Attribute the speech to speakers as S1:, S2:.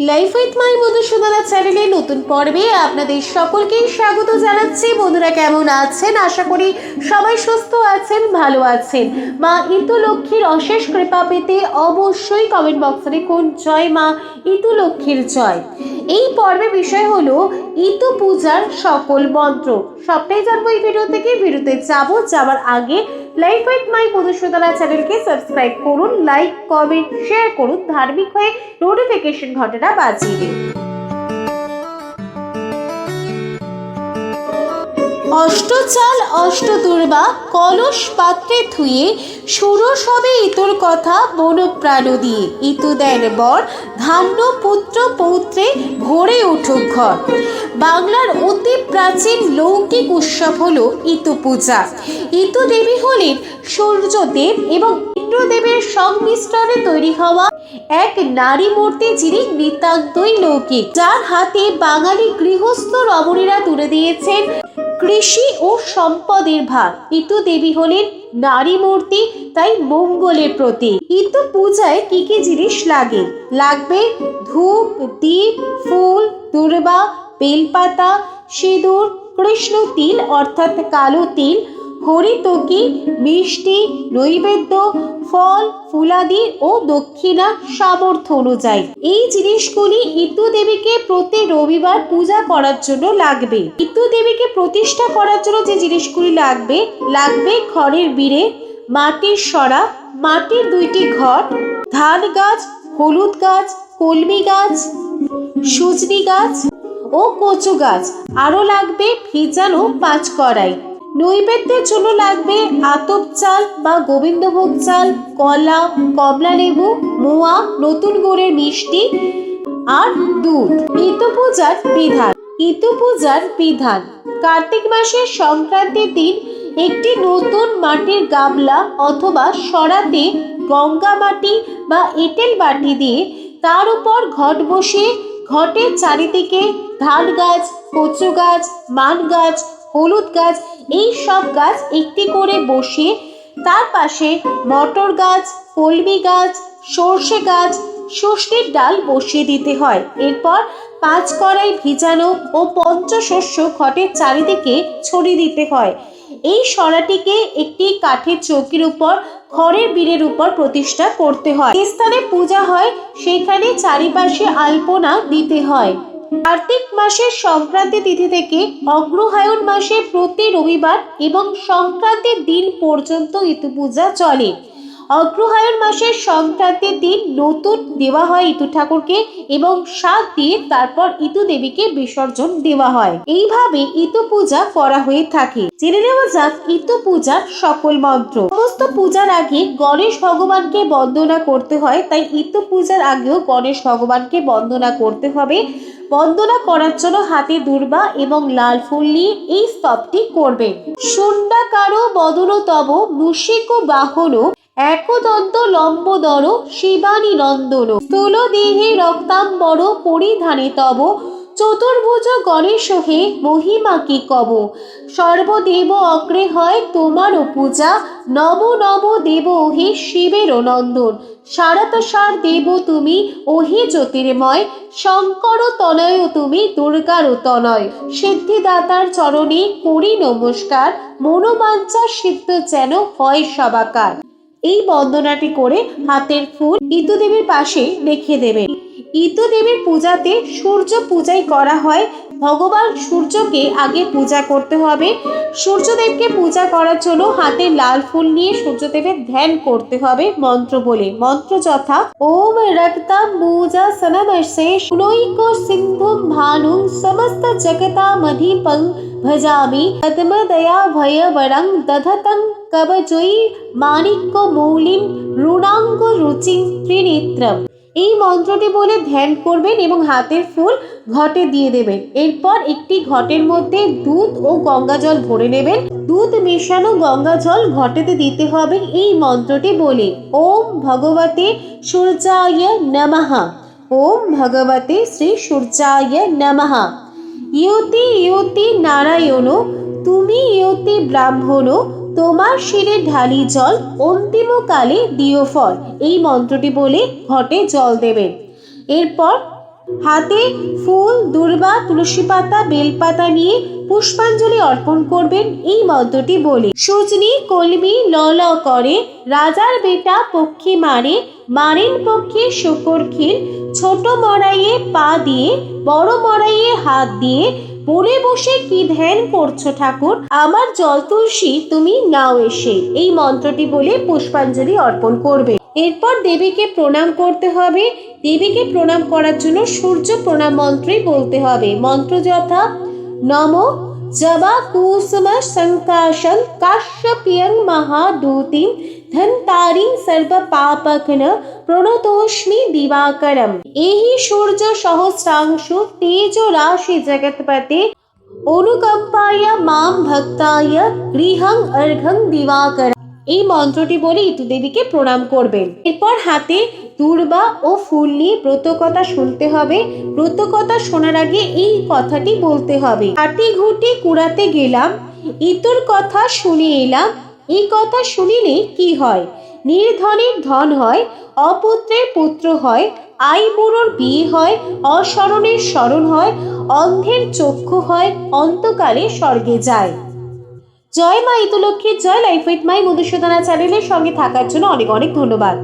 S1: Life with my Madhusudana চ্যানেলে নতুন পর্বে আপনাদের সকলকেই স্বাগত জানাচ্ছি। বন্ধুরা কেমন আছেন? আশা করি সবাই সুস্থ আছেন, ভালো আছেন। মা ইতু লক্ষ্মীর অশেষ কৃপা পেতে অবশ্যই কমেন্ট বক্সে লিখুন, জয় মা ইতু লক্ষ্মীর জয়। এই পর্বে বিষয় হলো ইতু পূজার সকল মন্ত্র। সবটাই জানব এই ভিডিও থেকে। ভিডিওতে যাব, যাওয়ার আগে লাইফ উইথ মাই মধুসূদনা চ্যানেলকে সাবস্ক্রাইব করুন লাইক কমেন্ট শেয়ার করুন, ধার্মিক হয়ে নোটিফিকেশন ঘটনা বাজিয়ে দিন। অষ্টচাল অষ্টদুর্বা কলস পাত্রে ধুয়ে ষোড়শ হবে ইতর কথা বন প্রাণ দিয়ে। ইতু দেন বর ধান্য পুত্র পৌত্রে ভরে উঠুক ঘর। বাংলার অতি প্রাচীন লৌকিক উৎসব হল ইতু পূজা। ইতু দেবী হলেন সূর্যদেব এবং ইন্দ্রদেবের সংমিশ্রণে তৈরি হওয়া এক নারী মূর্তি যিনি নিতান্তই লৌকিক, যার হাতে বাঙালি গৃহস্থ রমণীরা তুলে দিয়েছেন কৃষি ও সম্পদের ভাগ ইতু দেবী হলেন নারী মূর্তি, তাই মঙ্গলের প্রতীক। ইতু পূজায় কি কি জিনিস লাগে? লাগবে ধূপ, দীপ, ফুল, দুর্বা বেলপাতা, সিঁদুর, কৃষ্ণ তিল অর্থাৎ কালো তিল, হরিতকি, মিষ্টি, নৈবেদ্য, ফল, ফুলাদি ও দক্ষিণা সামর্থ্য অনুযায়ী। এই জিনিসগুলি ইতু দেবীকে প্রতি রবিবার পূজা করার জন্য লাগবে। ইতু দেবীকে প্রতিষ্ঠা করার জন্য যে জিনিসগুলি লাগবে লাগবে খড়ের বিড়ে, মাটির সরা মাটির দুইটি ঘট, ধান গাছ, হলুদ গাছ, কলমি গাছ, সুজনি গাছ ও কচু গাছ। আরও লাগবে ভিজানো পাঁচ কড়াই। নৈবেদ্যের জন্য লাগবে আতপ চাল বা গোবিন্দভোগ চাল, কলা, কমলা লেবু, মোয়া, নতুন গুড়ের মিষ্টি আর দুধ। ইতু পূজার বিধান। ইতু পূজার বিধান। কার্তিক মাসের সংক্রান্তির দিন একটি নতুন মাটির গামলা অথবা সরাতে গঙ্গা মাটি বা এঁটেল বাটি দিয়ে তার উপর ঘট বসিয়ে ঘটের চারিদিকে ধান গাছ কচু গাছ মান গাছ হলুদ গাছ, এই সব গাছ একটি করে বসিয়ে তার পাশে মটর গাছ, কলমি গাছ, সর্ষে গাছ, সর্ষের ডাল বসিয়ে দিতে হয়। এরপর পাঁচ কড়াই ভিজানো ও পঞ্চশস্য ঘটের চারিদিকে ছড়িয়ে দিতে হয়। এই সরাটিকে একটি কাঠের চৌকির উপর, খড়ের বীরের উপর প্রতিষ্ঠা করতে হয়। যে স্থানে পূজা হয়, সেখানে চারিপাশে আলপনা দিতে হয়। কার্তিক মাসের সংক্রান্তি তিথি থেকে অগ্রহায়ণ মাসে প্রতি রবিবার এবং সংক্রান্তির দিন পর্যন্ত ইতুপূজা চলে। অগ্রহায়ণ মাসের সংক্রান্তির দিন নতুন দেওয়া হয় ইতু ঠাকুরকে এবং সাত দিন তারপর ইতু দেবীকে বিসর্জন দেওয়া হয়। এইভাবে ইতু পূজা করা হয়ে থাকে। জেনে নেওয়া যাক ইতু পূজার সকল মন্ত্র। সমস্ত পূজার আগে গণেশ ভগবানকে বন্দনা করতে হয়, তাই ইতু পূজার আগেও গণেশ ভগবানকে বন্দনা করতে হবে। বন্দনা করার জন্য হাতে দুর্বা এবং লাল ফুল নিয়ে এই স্তবটি করবেন। সুন্ডাকারো বদন তব মুশিক বাহন একদন্ত লম্বদর, শিবানী নন্দন। স্থূল দেহে রক্তাম্বর পরিধানে তব। চতুর্ভুজ গণেশ হে, মহিমা কি কব? সর্বদেব অগ্রে হয় তোমারও পূজা। নব নব দেব হে শিবের নন্দন। সারাতসার দেব তুমি, ওহে জ্যোতির্ময়। শঙ্কর তনয় তুমি, দুর্গার তনয়। সিদ্ধিদাতার চরণে করি নমস্কার। মনোবাঞ্ছা সিদ্ধ যেন হয় সবাকার। এই বন্দনাটি করে হাতের ফুল ইতু দেবীর পাশে রেখে দেবেন। ইতু দেবীর পূজাতে সূর্য পূজাই করা হয়। ভগবান সূর্যকে আগে পূজা করতে হবে। সূর্যদেবকে পূজা করার জন্য হাতে লাল ফুল নিয়ে সূর্যদেবের ধ্যান করতে হবে মন্ত্র বলে। মন্ত্র যথা, ওম রক্তম পূজা সনমর্ষে সিন্ধুম ভানু সমস্ত জগতামধিপং ভজামি ভয়বরং দধতং কবজয়ী মাণিক্য মৌলিম রুণাঙ্গ রুচিং ত্রিনেত্রম এই মন্ত্রটি বলে ধ্যান করবেন এবং হাতের ফুল ঘটে দিয়ে দেবেন। এরপর একটি ঘটের মধ্যে দুধ ও গঙ্গা জল ভরে নেবেন। দুধ মেশানো গঙ্গা জল ঘটেতে দিতে হবে। এই মন্ত্রটি বলে, ওম ভগবতে সূর্যায় নমঃ। ওম ভগবতে শ্রী সূর্যায় নমঃ। ইয়তি ইয়তি নারায়ণ, তুমি ইয়তি ব্রাহ্মণ, তোমার শিরে ঢালি জল অন্তিমকালে দিও ফল। এই মন্ত্রটি বলে ঘটে জল দেবেন। এরপর হাতে ফুল, দুর্বা, তুলসী পাতা, বেলপাতা নিয়ে পুষ্পাঞ্জলি অর্পণ করবেন এই মন্ত্রটি বলে। সুজনি কলমি ল করে, রাজার বেটা পক্ষী মারে, মারেন পক্ষে শুকর খিল ছোট মড়াইয়ে পা দিয়ে, বড় মড়াইয়ে হাত দিয়ে বলে বসে কি ধ্যান করছ ঠাকুর? আমার জল তুলসী তুমি নাও এসে। এই মন্ত্রটি বলে পুষ্পাঞ্জলি অর্পণ করবে। এরপর দেবীকে প্রণাম করতে হবে। দেবীকে প্রণাম করার জন্য সূর্য প্রণাম মন্ত্রই বলতে হবে। মন্ত্র যথা নম সংকাশং কাশ্যপিয়ং মহাদূতিম ধন্তারিং সর্ব পাপঘ্ন প্রণতোষ্মি দিবাকরম এই সূর্য সহস্রাংশু তেজ রাশি জগৎপতে অনুকম্পায় মাম ভক্তায় গৃহং অর্ঘং দিবাকর এই মন্ত্রটি বলে ইতুদেবীকে প্রণাম করবেন। এরপর হাতে দূর্বা ও ফুল নিয়ে ব্রতকথা শুনতে হবে। ব্রতকথা শোনার আগে এই কথাটি বলতে হবে। হাঁটি ঘুটি কুড়াতে গেলাম, ইতুর কথা শুনে এলাম। এই কথা শুনিলে কি হয়? নির্ধনের ধন হয়, অপুত্রের পুত্র হয় আই বুড়োর বিয়ে হয় অস্মরণের স্মরণ হয়, অন্ধের চক্ষু হয় অন্তকালে স্বর্গে যায়। জয় মা, ইতুলক্ষ্মী, জয় লাইফ উইথ মাই মধুসূদনা চ্যানেলের সঙ্গে থাকার জন্য অনেক অনেক ধন্যবাদ।